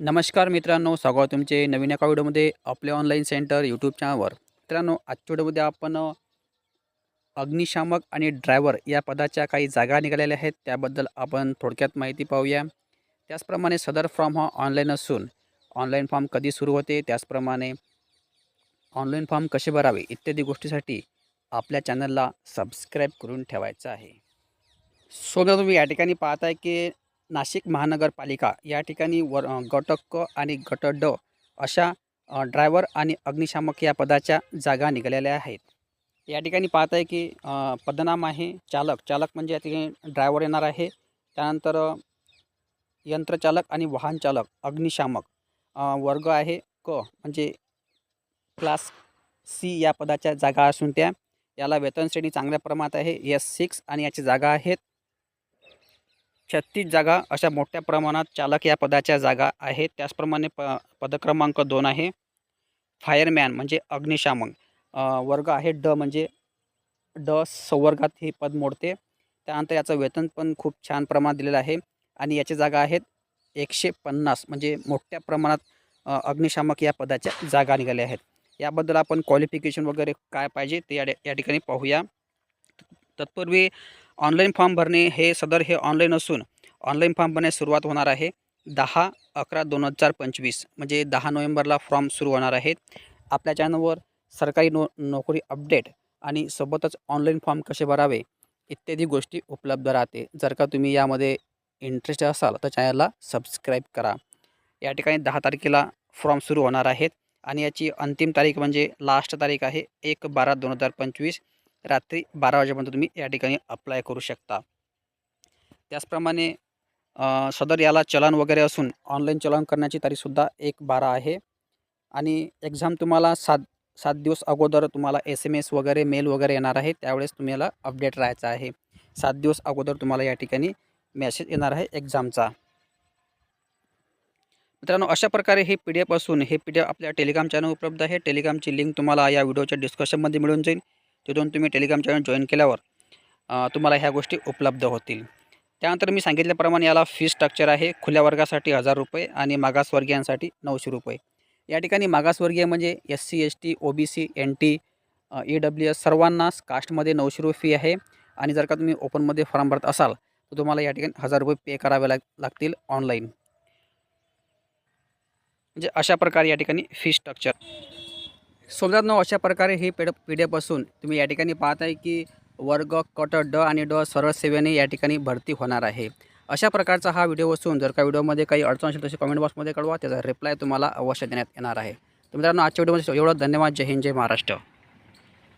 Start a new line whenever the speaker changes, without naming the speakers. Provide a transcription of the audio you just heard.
नमस्कार मित्रांनो स्वागत तुमचे नवीन एका व्हिडिओमध्ये आपले ऑनलाईन सेंटर यूट्यूब चॅनलवर मित्रांनो आजच्या व्हिडिओमध्ये आपण अग्निशामक आणि ड्रायव्हर या पदाच्या काही जागा निघालेल्या आहेत. त्याबद्दल आपण थोडक्यात माहिती पाहूया. त्याचप्रमाणे सदर फॉर्म हा ऑनलाईन असून ऑनलाईन फॉर्म कधी सुरू होते त्याचप्रमाणे ऑनलाईन फॉर्म कसे भरावे इत्यादी गोष्टीसाठी आपल्या चॅनलला सबस्क्राईब करून ठेवायचं आहे. सो तुम्ही या ठिकाणी पाहताय की नाशिक महानगरपालिका या ठिकाणी वर अ, गट क आणि गट ड अशा ड्रायव्हर आणि अग्निशामक या पदाच्या जागा निघालेल्या आहेत. या ठिकाणी पाहत आहे की पदनाम आहे चालक चालक म्हणजे या ठिकाणी ड्रायव्हर येणार आहे. त्यानंतर यंत्रचालक आणि वाहन चालक अग्निशामक वर्ग आहे क म्हणजे क्लास सी या पदाच्या जागा असून त्या याला वेतन श्रेणी चांगल्या प्रमाणात आहे एस सिक्स आणि याची जागा आहेत. छत्तीस जागा अशा मोठ्या प्रमाणात चालक या पदाच्या जागा आहेत. त्याचप्रमाणे प पदक्रमांक दोन आहे. फायरमॅन म्हणजे अग्निशामक. वर्ग आहे. ड म्हणजे ड संवर्गात हे पद मोडते. त्यानंतर याचं वेतन पण खूप छान प्रमाणात दिलेलं आहे. आणि याच्या जागा आहेत एकशे पन्नास म्हणजे मोठ्या प्रमाणात अग्निशामक या पदाच्या जागा निघाल्या आहेत. याबद्दल आपण क्वालिफिकेशन वगैरे काय पाहिजे ते या या ठिकाणी पाहूया. तत्पूर्वी ऑनलाईन फॉर्म भरणे हे सदर हे ऑनलाईन असून ऑनलाईन फॉर्म भरण्यास सुरुवात होणार आहे दहा अकरा दोन हजार पंचवीस म्हणजे दहा नोव्हेंबरला फॉर्म सुरू होणार आहेत. आपल्या चॅनलवर सरकारी नो नोकरी अपडेट आणि सोबतच ऑनलाईन फॉर्म कसे भरावे इत्यादी गोष्टी उपलब्ध राहते. जर का तुम्ही यामध्ये इंटरेस्ट असाल तर चॅनलला सबस्क्राईब करा. या ठिकाणी दहा तारखेला फॉर्म सुरू होणार आहेत आणि याची अंतिम तारीख म्हणजे लास्ट तारीख आहे एक बारा दोन हजार पंचवीस. रात्री बारा वाजेपर्यंत तुम्ही या ठिकाणी अप्लाय करू शकता. त्याचप्रमाणे सदर याला चलन वगैरे असून ऑनलाईन चलन करण्याची तारीखसुद्धा एक बारा आहे. आणि एक्झाम तुम्हाला सात सात दिवस अगोदर तुम्हाला एस एम एस वगैरे मेल वगैरे येणार आहे. त्यावेळेस तुम्हाला अपडेट राहायचं आहे. सात दिवस अगोदर तुम्हाला या ठिकाणी मेसेज येणार आहे एक्झामचा मित्रांनो अशा प्रकारे हे पी डी एफ असून हे पी डी एफ आपल्या टेलिग्राम चॅनल उपलब्ध आहे. टेलिग्रामची लिंक तुम्हाला या व्हिडिओच्या डिस्कशनमध्ये मिळून जाईल. तिथून तुम्ही टेलिग्राम चॅनल जॉईन केल्यावर तुम्हाला ह्या गोष्टी उपलब्ध होतील. त्यानंतर मी सांगितल्याप्रमाणे याला फी स्ट्रक्चर आहे खुल्या वर्गासाठी हजार रुपये आणि मागासवर्गीयांसाठी नऊशे रुपये. या ठिकाणी मागासवर्गीय म्हणजे S C S T O B C N T E W S सर्वांनाच कास्टमध्ये नऊशे रुपये फी आहे. आणि जर का तुम्ही ओपनमध्ये फॉर्म भरत असाल तर तुम्हाला या ठिकाणी हजार रुपये पे करावे लाग लागतील ऑनलाईन म्हणजे अशा प्रकारे या ठिकाणी फी स्ट्रक्चर सोबत अशा प्रकारे हे पेड पी डी एफ असून तुम्ही या ठिकाणी पाहत आहे की वर्ग कट ड आणि ड सरळ सेवेने या ठिकाणी भरती होणार आहे. अशा प्रकारचा हा व्हिडिओ असून जर का व्हिडिओमध्ये काही अडचण असेल तसे कमेंट बॉक्समध्ये कळवा त्याचा रिप्लाय तुम्हाला अवश्य देण्यात येणार आहे. तर मित्रांनो आजच्या व्हिडिओमध्ये एवढं धन्यवाद. जय हिंद जय महाराष्ट्र.